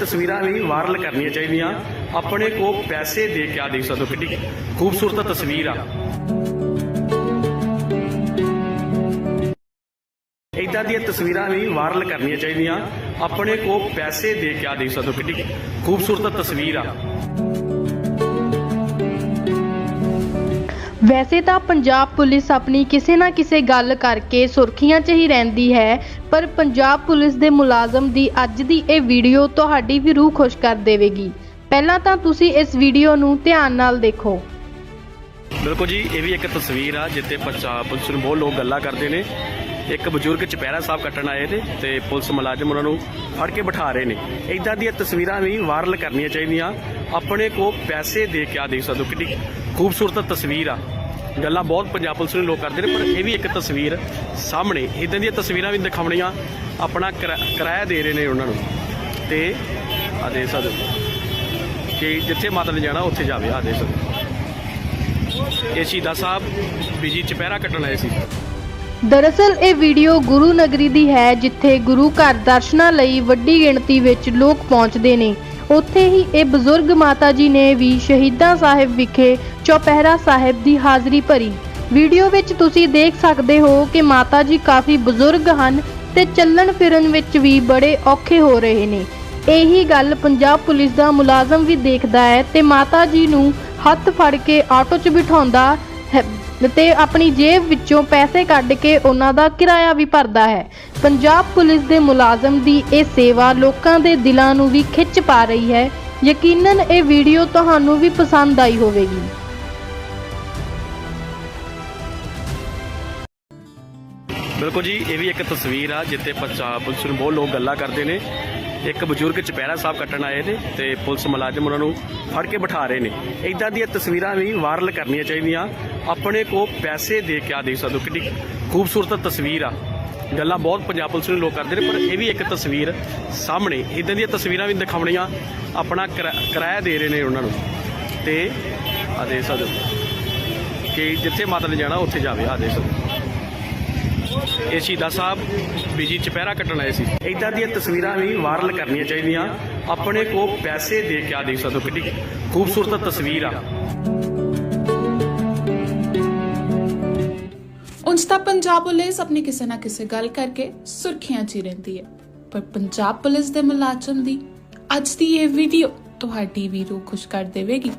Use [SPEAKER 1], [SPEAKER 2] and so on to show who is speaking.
[SPEAKER 1] ਤਸਵੀਰਾਂ ਵੀ ਵਾਇਰਲ ਕਰਨੀਆਂ ਚਾਹੀਦੀਆਂ। ਆਪਣੇ ਕੋ ਪੈਸੇ ਦੇ ਕੇ ਆ ਦੇਖ ਸਕਦੇ ਹੋ ਕਿੰਨੀ ਖੂਬਸੂਰਤ ਤਸਵੀਰ ਆ। ਇਦਾਂ ਦੀਆਂ ਤਸਵੀਰਾਂ ਵੀ ਵਾਇਰਲ ਕਰਨੀਆਂ ਚਾਹੀਦੀਆਂ। ਆਪਣੇ ਕੋ ਪੈਸੇ ਦੇ ਕੇ ਆ ਦੇਖ ਸਕਦੇ ਹੋ ਕਿੰਨੀ ਖੂਬਸੂਰਤ ਤਸਵੀਰ ਆ।
[SPEAKER 2] ਵੈਸੇ ਤਾਂ ਪੰਜਾਬ ਪੁਲਿਸ ਆਪਣੀ ਕਿਸੇ ਨਾ ਕਿਸੇ ਗੱਲ ਕਰਕੇ ਸੁਰਖੀਆਂ 'ਚ ਹੀ ਰਹਿੰਦੀ ਹੈ, ਪਰ ਪੰਜਾਬ ਪੁਲਿਸ ਦੇ ਮੁਲਾਜ਼ਮ ਦੀ ਅੱਜ ਦੀ ਇਹ ਵੀਡੀਓ ਤੁਹਾਡੀ ਵੀ ਰੂਹ ਖੁਸ਼ ਕਰ ਦੇਵੇਗੀ। ਪਹਿਲਾਂ ਤਾਂ ਤੁਸੀਂ ਇਸ ਵੀਡੀਓ ਨੂੰ ਧਿਆਨ ਨਾਲ ਦੇਖੋ।
[SPEAKER 1] ਬਿਲਕੁਲ ਜੀ, ਇਹ ਵੀ ਇੱਕ ਤਸਵੀਰ ਆ ਜਿੱਤੇ ਪੰਜਾਬ ਪੁਲਿਸ ਨੂੰ ਬਹੁਤ ਲੋਕ ਗੱਲਾਂ ਕਰਦੇ ਨੇ। ਇੱਕ ਬਜ਼ੁਰਗ ਚਪਹਿਰਾ ਸਾਹਿਬ ਕੱਟਣ ਆਏ ਨੇ ਤੇ ਪੁਲਿਸ ਮੁਲਾਜ਼ਮ ਉਹਨਾਂ ਨੂੰ ਫੜ ਕੇ ਬਿਠਾ ਰਹੇ ਨੇ। ਇਦਾਂ ਦੀਆਂ ਤਸਵੀਰਾਂ ਵੀ ਵਾਇਰਲ ਕਰਨੀਆਂ ਚਾਹੀਦੀਆਂ। ਆਪਣੇ ਕੋ ਪੈਸੇ ਦੇ ਕੇ ਆ ਦੇਖ ਸਕਦੇ ਹੋ, ਕਿੰਨੀ ਖੂਬਸੂਰਤ ਤਸਵੀਰ ਆ। ਗੱਲਾਂ ਬਹੁਤ ਪੰਜਾਬ ਪੁਲਿਸ ਨੂੰ ਲੋਕ ਕਰਦੇ ਨੇ, ਪਰ ਇਹ ਵੀ ਇੱਕ ਤਸਵੀਰ ਸਾਹਮਣੇ। ਇਦਾਂ ਦੀਆਂ ਤਸਵੀਰਾਂ ਵੀ ਦਿਖਾਉਣੀਆਂ ਆਪਣਾ ਕਿਰਾ- ਕਿਰਾਇਆ ਦੇ ਰਹੇ ਨੇ ਉਹਨਾਂ ਨੂੰ। ਤੇ ਆ ਦੇ ਸਕਦੇ ਕਿ ਜਿੱਥੇ ਮਾਤਾ ਨੇ ਜਾਣਾ, ਉੱਥੇ ਜਾਵੇ। ਆ ਦੇ ਸਕਦੇ ਇਹ ਸ਼ਹੀਦਾ ਸਾਹਿਬ, ਬੀਜੀ ਚਪਹਿਰਾ ਕੱਟਣ ਆਏ ਸੀ।
[SPEAKER 2] ਦਰਅਸਲ ਇਹ ਵੀਡੀਓ ਗੁਰੂ ਨਗਰੀ ਦੀ ਹੈ, ਜਿੱਥੇ ਗੁਰੂ ਘਰ ਦਰਸ਼ਨਾਂ ਲਈ ਵੱਡੀ ਗਿਣਤੀ ਵਿੱਚ ਲੋਕ ਪਹੁੰਚਦੇ ਨੇ। ਉੱਥੇ ਹੀ ਇਹ ਬਜ਼ੁਰਗ ਮਾਤਾ ਜੀ ਨੇ ਵੀ ਸ਼ਹੀਦਾਂ ਸਾਹਿਬ ਵਿਖੇ ਚੌਪਹਿਰਾ ਸਾਹਿਬ ਦੀ ਹਾਜ਼ਰੀ ਭਰੀ। ਵੀਡੀਓ ਵਿੱਚ ਤੁਸੀਂ ਦੇਖ ਸਕਦੇ ਹੋ ਕਿ ਮਾਤਾ ਜੀ ਕਾਫੀ ਬਜ਼ੁਰਗ ਹਨ ਤੇ ਚੱਲਣ ਫਿਰਨ ਵਿੱਚ ਵੀ ਬੜੇ ਔਖੇ ਹੋ ਰਹੇ ਨੇ। ਇਹੀ ਗੱਲ ਪੰਜਾਬ ਪੁਲਿਸ ਦਾ ਮੁਲਾਜ਼ਮ ਵੀ ਦੇਖਦਾ ਹੈ ਤੇ ਮਾਤਾ ਜੀ ਨੂੰ ਹੱਥ ਫੜ ਕੇ ਆਟੋ 'ਚ ਬਿਠਾਉਂਦਾ ਤੇ ਆਪਣੀ ਜੇਬ ਵਿੱਚੋਂ ਪੈਸੇ ਕੱਢ ਕੇ ਉਹਨਾਂ ਦਾ ਕਿਰਾਇਆ ਵੀ ਭਰਦਾ ਹੈ। ਪੰਜਾਬ ਪੁਲਿਸ ਦੇ ਮੁਲਾਜ਼ਮ ਦੀ ਇਹ ਸੇਵਾ ਲੋਕਾਂ ਦੇ ਦਿਲਾਂ ਨੂੰ ਵੀ ਖਿੱਚ ਪਾ ਰਹੀ ਹੈ। ਯਕੀਨਨ ਇਹ ਵੀਡੀਓ ਤੁਹਾਨੂੰ ਵੀ ਪਸੰਦ ਆਈ ਹੋਵੇਗੀ।
[SPEAKER 1] ਬਿਲਕੁਲ ਜੀ, ਇਹ ਵੀ ਇੱਕ ਤਸਵੀਰ ਆ ਜਿੱਥੇ ਪੰਜਾਬ ਪੁਲਿਸ ਨੂੰ ਬਹੁਤ ਲੋਕ ਗੱਲਾਂ ਕਰਦੇ ਨੇ। ਇੱਕ ਬਜ਼ੁਰਗ ਚਪਹਿਰਾ ਸਾਹਿਬ ਕੱਟਣ ਆਏ ਨੇ ਤੇ ਪੁਲਿਸ ਮੁਲਾਜ਼ਮ ਉਹਨਾਂ ਨੂੰ ਫੜ ਕੇ ਬਿਠਾ ਰਹੇ ਨੇ। ਇਦਾਂ ਦੀਆਂ ਤਸਵੀਰਾਂ ਵੀ ਵਾਇਰਲ ਕਰਨੀਆਂ ਚਾਹੀਦੀਆਂ। ਆਪਣੇ ਕੋ ਪੈਸੇ ਦੇ ਕੇ ਆ ਦੇਖ ਸਕਦੇ ਹੋ, ਕਿੰਨੀ ਖੂਬਸੂਰਤ ਤਸਵੀਰ ਆ। ਗੱਲਾਂ ਬਹੁਤ ਪੰਜਾਬ ਪੁਲਿਸ ਨੂੰ ਲੋਕ ਕਰਦੇ ਨੇ, ਪਰ ਇਹ ਵੀ ਇੱਕ ਤਸਵੀਰ ਸਾਹਮਣੇ। ਇਦਾਂ ਦੀਆਂ ਤਸਵੀਰਾਂ ਵੀ ਦਿਖਾਉਣੀਆਂ ਆਪਣਾ ਕਿਰਾ- ਕਿਰਾਇਆ ਦੇ ਰਹੇ ਨੇ ਉਹਨਾਂ ਨੂੰ। ਤੇ ਆ ਦੇਖ ਸਕਦੇ ਹੋ, ਕਿ ਜਿੱਥੇ ਮਾਤਾ ਨੇ ਜਾਣਾ, ਉੱਥੇ ਜਾਵੇ, ਆ ਦੇ ਸਕਦੇ ਇਹ ਸ਼ਹੀਦਾਂ ਸਾਹਿਬ ਬਿਜ਼ੀ ਚਪਹਿਰਾ ਕੱਟਣ ਆਏ ਸੀ। ਇਦਾਂ ਦੀਆਂ ਤਸਵੀਰਾਂ ਵੀ ਵਾਇਰਲ ਕਰਨੀਆਂ ਚਾਹੀਦੀਆਂ। ਆਪਣੇ ਕੋ ਪੈਸੇ ਦੇ ਕੇ ਆ ਦੇਖ ਸਕਦੇ ਹੋ ਕਿੰਨੀ ਖੂਬਸੂਰਤ ਤਸਵੀਰ ਆ।
[SPEAKER 3] ਉਂਝ ਤਾਂ ਪੰਜਾਬ ਪੁਲਿਸ ਆਪਣੀ ਕਿਸੇ ਨਾ ਕਿਸੇ ਗੱਲ ਕਰਕੇ ਸੁਰਖੀਆਂ 'ਚ ਹੀ ਰਹਿੰਦੀ ਹੈ। ਪਰ ਪੰਜਾਬ ਪੁਲਿਸ ਦੇ ਮੁਲਾਜ਼ਮ ਦੀ ਅੱਜ ਦੀ ਇਹ ਵੀਡੀਓ ਤੁਹਾਡੀ ਵੀ ਰੂਹ ਖੁਸ਼ ਕਰ ਦੇਵੇਗੀ।